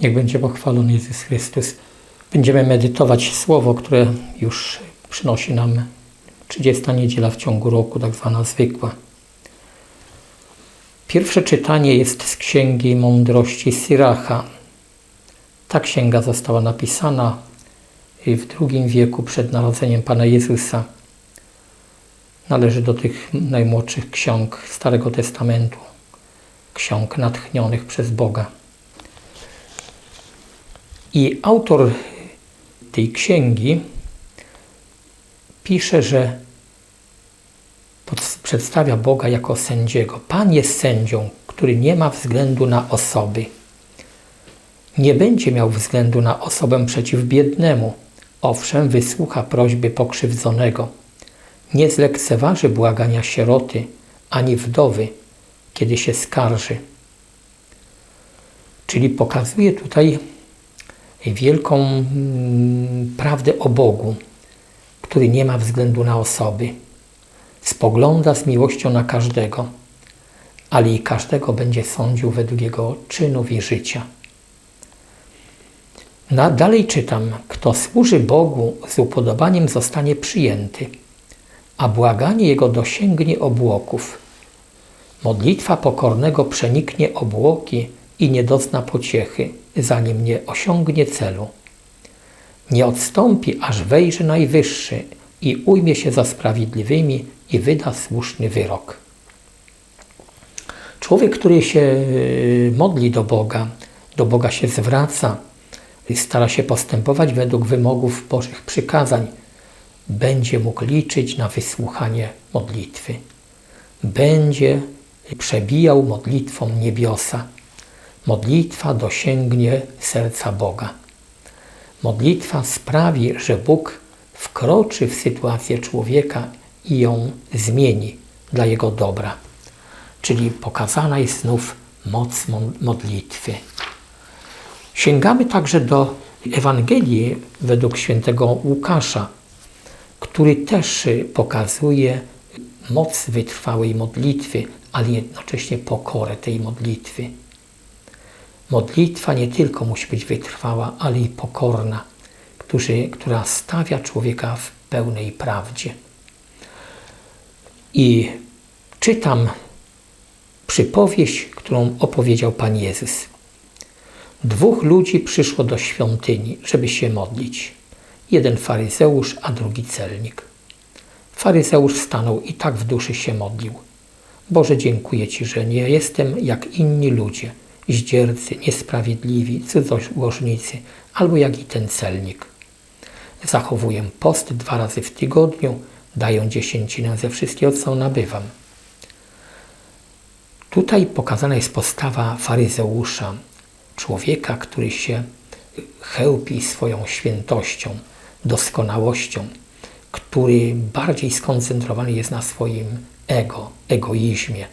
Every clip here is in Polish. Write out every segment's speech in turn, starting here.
Niech będzie pochwalony Jezus Chrystus. Będziemy medytować słowo, które już przynosi nam 30 niedziela w ciągu roku, tak zwana zwykła. Pierwsze czytanie jest z Księgi Mądrości Syracha. Ta księga została napisana w II wieku przed narodzeniem Pana Jezusa. Należy do tych najmłodszych ksiąg Starego Testamentu, ksiąg natchnionych przez Boga. I autor tej księgi pisze, że przedstawia Boga jako sędziego. Pan jest sędzią, który nie ma względu na osoby. Nie będzie miał względu na osobę przeciw biednemu. Owszem, wysłucha prośby pokrzywdzonego. Nie zlekceważy błagania sieroty ani wdowy, kiedy się skarży. Czyli pokazuje tutaj wielką mm, prawdę o Bogu, który nie ma względu na osoby. Spogląda z miłością na każdego, ale i każdego będzie sądził według jego czynów i życia. Na, dalej czytam, kto służy Bogu z upodobaniem zostanie przyjęty, a błaganie jego dosięgnie obłoków. Modlitwa pokornego przeniknie obłoki i nie dozna pociechy, zanim nie osiągnie celu. Nie odstąpi, aż wejrzy najwyższy i ujmie się za sprawiedliwymi i wyda słuszny wyrok. Człowiek, który się y, modli do Boga, do Boga się zwraca, stara się postępować według wymogów Bożych przykazań, będzie mógł liczyć na wysłuchanie modlitwy. Będzie przebijał modlitwą niebiosa. Modlitwa dosięgnie serca Boga. Modlitwa sprawi, że Bóg wkroczy w sytuację człowieka i ją zmieni dla jego dobra. Czyli pokazana jest znów moc modlitwy. Sięgamy także do Ewangelii według świętego Łukasza, który też pokazuje moc wytrwałej modlitwy, ale jednocześnie pokorę tej modlitwy. Modlitwa nie tylko musi być wytrwała, ale i pokorna, którzy, która stawia człowieka w pełnej prawdzie. I czytam przypowieść, którą opowiedział Pan Jezus. Dwóch ludzi przyszło do świątyni, żeby się modlić. Jeden faryzeusz, a drugi celnik. Faryzeusz stanął i tak w duszy się modlił. Boże, dziękuję Ci, że nie jestem jak inni ludzie, zdziercy, niesprawiedliwi, cudzołożnicy, albo jak i ten celnik. Zachowuję post dwa razy w tygodniu, daję dziesięcinę ze wszystkiego, co nabywam. Tutaj pokazana jest postawa faryzeusza, człowieka, który się chełpi swoją świętością, doskonałością, który bardziej skoncentrowany jest na swoim ego, egoizmie.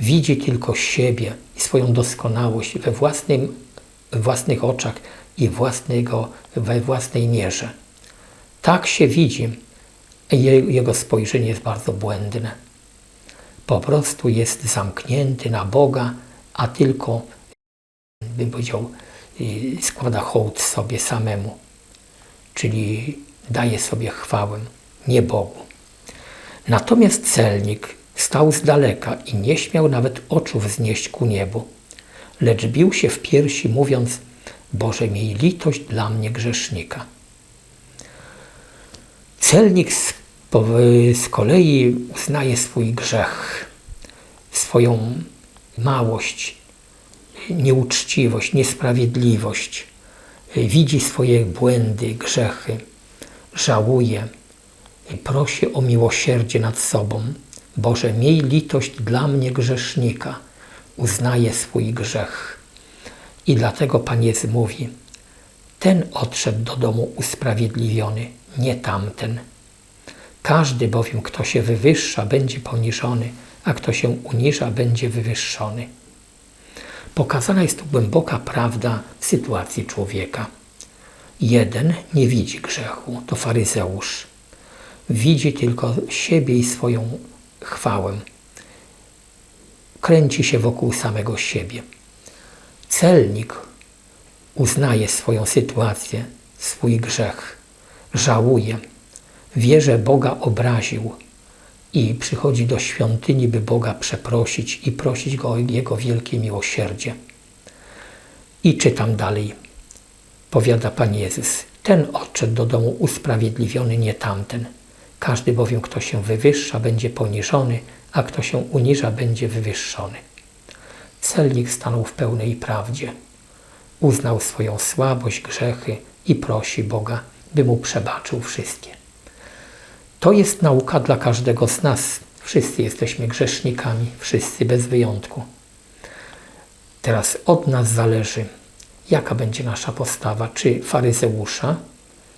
Widzi tylko siebie i swoją doskonałość we własnym, własnych oczach i własnego, we własnej mierze. Tak się widzi, jego spojrzenie jest bardzo błędne. Po prostu jest zamknięty na Boga, a tylko, bym powiedział, składa hołd sobie samemu, czyli daje sobie chwałę, nie Bogu. Natomiast celnik stał z daleka i nie śmiał nawet oczu wznieść ku niebu, lecz bił się w piersi, mówiąc: Boże, miej litość dla mnie grzesznika. Celnik z, z kolei uznaje swój grzech, swoją małość, nieuczciwość, niesprawiedliwość. Widzi swoje błędy, grzechy, żałuje prosi o miłosierdzie nad sobą. Boże, miej litość dla mnie grzesznika. Uznaje swój grzech. I dlatego Pan Jezus mówi, ten odszedł do domu usprawiedliwiony, nie tamten. Każdy bowiem, kto się wywyższa, będzie poniżony, a kto się uniża, będzie wywyższony. Pokazana jest tu głęboka prawda sytuacji człowieka. Jeden nie widzi grzechu, to faryzeusz. Widzi tylko siebie i swoją chwałę. Kręci się wokół samego siebie. Celnik uznaje swoją sytuację, swój grzech, żałuje, wie, że Boga obraził i przychodzi do świątyni, by Boga przeprosić i prosić Go o Jego wielkie miłosierdzie. I czytam dalej. Powiada Pan Jezus, ten odszedł do domu usprawiedliwiony, nie tamten. Każdy bowiem, kto się wywyższa, będzie poniżony, a kto się uniża, będzie wywyższony. Celnik stanął w pełnej prawdzie. Uznał swoją słabość, grzechy i prosi Boga, by mu przebaczył wszystkie. To jest nauka dla każdego z nas. Wszyscy jesteśmy grzesznikami, wszyscy bez wyjątku. Teraz od nas zależy, jaka będzie nasza postawa. Czy faryzeusza,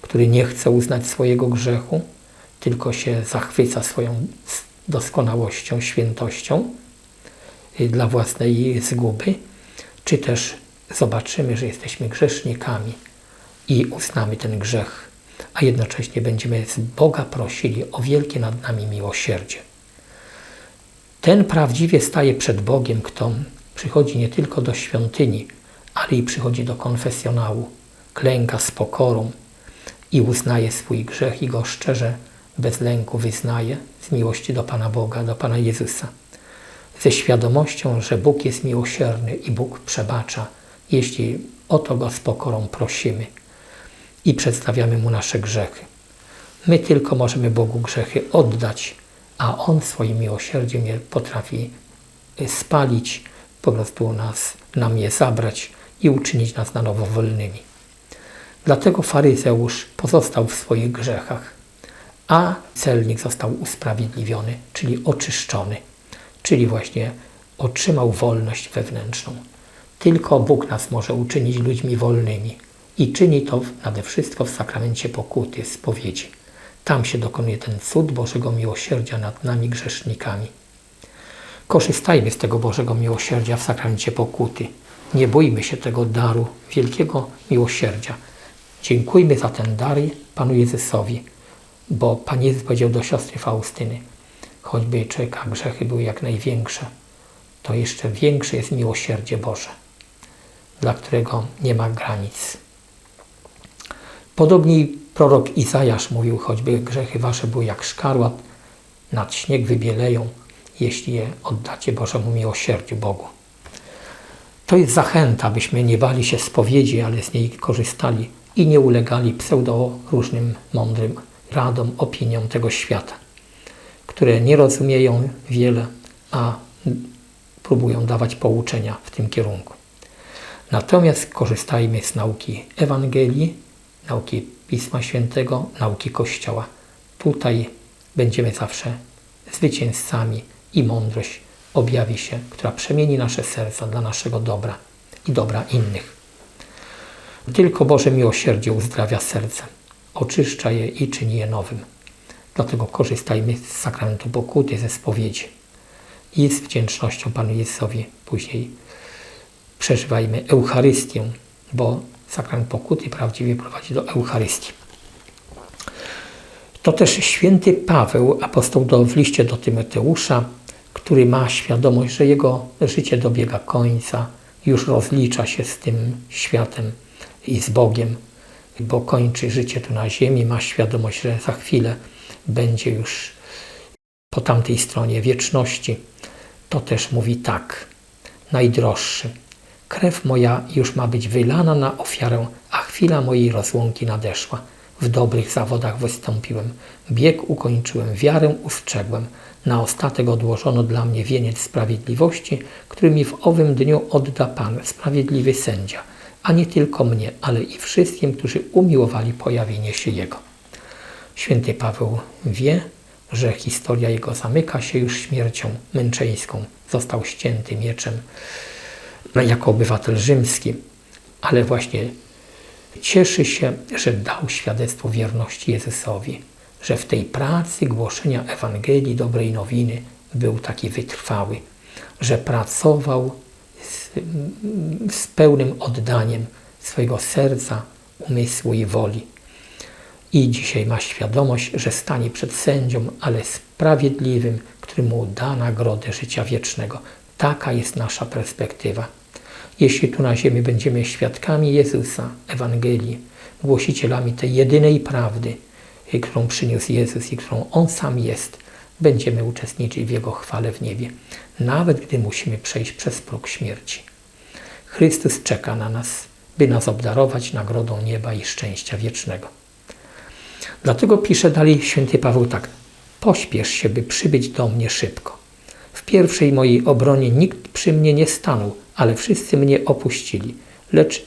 który nie chce uznać swojego grzechu, tylko się zachwyca swoją doskonałością, świętością y, dla własnej zguby, czy też zobaczymy, że jesteśmy grzesznikami i uznamy ten grzech, a jednocześnie będziemy z Boga prosili o wielkie nad nami miłosierdzie. Ten prawdziwie staje przed Bogiem, kto przychodzi nie tylko do świątyni, ale i przychodzi do konfesjonału, klęka z pokorą i uznaje swój grzech i go szczerze, bez lęku wyznaje z miłości do Pana Boga, do Pana Jezusa. Ze świadomością, że Bóg jest miłosierny i Bóg przebacza, jeśli o to Go z pokorą prosimy i przedstawiamy Mu nasze grzechy. My tylko możemy Bogu grzechy oddać, a On swoim miłosierdziem je potrafi spalić, po prostu nas, nam je zabrać i uczynić nas na nowo wolnymi. Dlatego faryzeusz pozostał w swoich grzechach, a celnik został usprawiedliwiony, czyli oczyszczony, czyli właśnie otrzymał wolność wewnętrzną. Tylko Bóg nas może uczynić ludźmi wolnymi i czyni to nade wszystko w sakramencie pokuty, spowiedzi. Tam się dokonuje ten cud Bożego miłosierdzia nad nami grzesznikami. Korzystajmy z tego Bożego miłosierdzia w sakramencie pokuty. Nie bójmy się tego daru wielkiego miłosierdzia. Dziękujmy za ten dar Panu Jezusowi, bo Pan Jezus powiedział do siostry Faustyny, choćby człowieka grzechy były jak największe, to jeszcze większe jest miłosierdzie Boże, dla którego nie ma granic. Podobnie prorok Izajasz mówił, choćby grzechy wasze były jak szkarłat, nad śnieg wybieleją, jeśli je oddacie Bożemu miłosierdziu Bogu. To jest zachęta, byśmy nie bali się spowiedzi, ale z niej korzystali i nie ulegali pseudo różnym mądrym radom, opiniom tego świata, które nie rozumieją wiele, a próbują dawać pouczenia w tym kierunku. Natomiast korzystajmy z nauki Ewangelii, nauki Pisma Świętego, nauki Kościoła. Tutaj będziemy zawsze zwycięzcami i mądrość objawi się, która przemieni nasze serca dla naszego dobra i dobra innych. Tylko Boże miłosierdzie uzdrawia serce, oczyszcza je i czyni je nowym. Dlatego korzystajmy z sakramentu pokuty, ze spowiedzi i z wdzięcznością Panu Jezusowi później przeżywajmy Eucharystię, bo sakrament pokuty prawdziwie prowadzi do Eucharystii. To też święty Paweł, apostoł do, w liście do Tymoteusza, który ma świadomość, że jego życie dobiega końca, już rozlicza się z tym światem i z Bogiem, bo kończy życie tu na ziemi, ma świadomość, że za chwilę będzie już po tamtej stronie wieczności, to też mówi tak, najdroższy, krew moja już ma być wylana na ofiarę, a chwila mojej rozłąki nadeszła. W dobrych zawodach wystąpiłem, bieg ukończyłem, wiarę ustrzegłem. Na ostatek odłożono dla mnie wieniec sprawiedliwości, który mi w owym dniu odda Pan, sprawiedliwy sędzia, a nie tylko mnie, ale i wszystkim, którzy umiłowali pojawienie się Jego. Święty Paweł wie, że historia jego zamyka się już śmiercią męczeńską. Został ścięty mieczem jako obywatel rzymski, ale właśnie cieszy się, że dał świadectwo wierności Jezusowi, że w tej pracy głoszenia Ewangelii dobrej nowiny był taki wytrwały, że pracował z, pełnym oddaniem swojego serca, umysłu i woli. I dzisiaj ma świadomość, że stanie przed sędzią, ale sprawiedliwym, który mu da nagrodę życia wiecznego. Taka jest nasza perspektywa. Jeśli tu na ziemi będziemy świadkami Jezusa, Ewangelii, głosicielami tej jedynej prawdy, którą przyniósł Jezus i którą On sam jest, będziemy uczestniczyć w Jego chwale w niebie, nawet gdy musimy przejść przez próg śmierci. Chrystus czeka na nas, by nas obdarować nagrodą nieba i szczęścia wiecznego. Dlatego pisze dalej święty Paweł tak: Pośpiesz się, by przybyć do mnie szybko. W pierwszej mojej obronie nikt przy mnie nie stanął, ale wszyscy mnie opuścili, lecz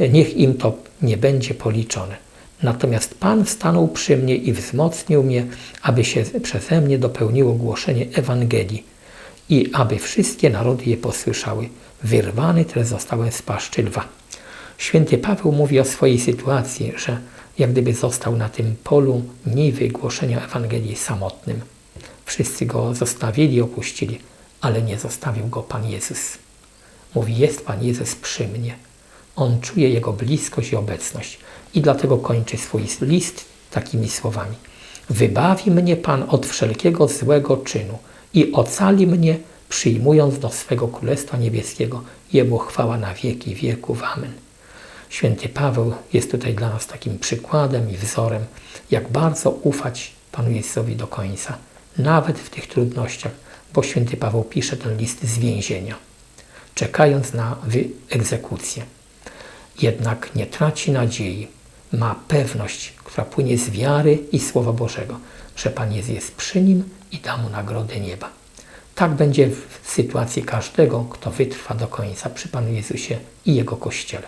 niech im to nie będzie policzone. Natomiast Pan stanął przy mnie i wzmocnił mnie, aby się przeze mnie dopełniło głoszenie Ewangelii i aby wszystkie narody je posłyszały. Wyrwany też zostałem z paszczy lwa. Święty Paweł mówi o swojej sytuacji, że jak gdyby został na tym polu niwy głoszenia Ewangelii samotnym. Wszyscy go zostawili, opuścili, ale nie zostawił go Pan Jezus. Mówi, jest Pan Jezus przy mnie. On czuje Jego bliskość i obecność i dlatego kończy swój list takimi słowami. Wybawi mnie Pan od wszelkiego złego czynu i ocali mnie, przyjmując do swego Królestwa Niebieskiego. Jemu chwała na wieki wieków. Amen. Święty Paweł jest tutaj dla nas takim przykładem i wzorem, jak bardzo ufać Panu Jezusowi do końca, nawet w tych trudnościach, bo święty Paweł pisze ten list z więzienia, czekając na wyegzekucję. Jednak nie traci nadziei, ma pewność, która płynie z wiary i Słowa Bożego, że Pan Jezus jest przy nim i da mu nagrodę nieba. Tak będzie w sytuacji każdego, kto wytrwa do końca przy Panu Jezusie i Jego Kościele.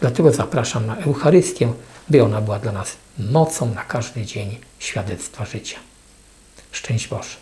Dlatego zapraszam na Eucharystię, by ona była dla nas mocą na każdy dzień świadectwa życia. Szczęść Boże.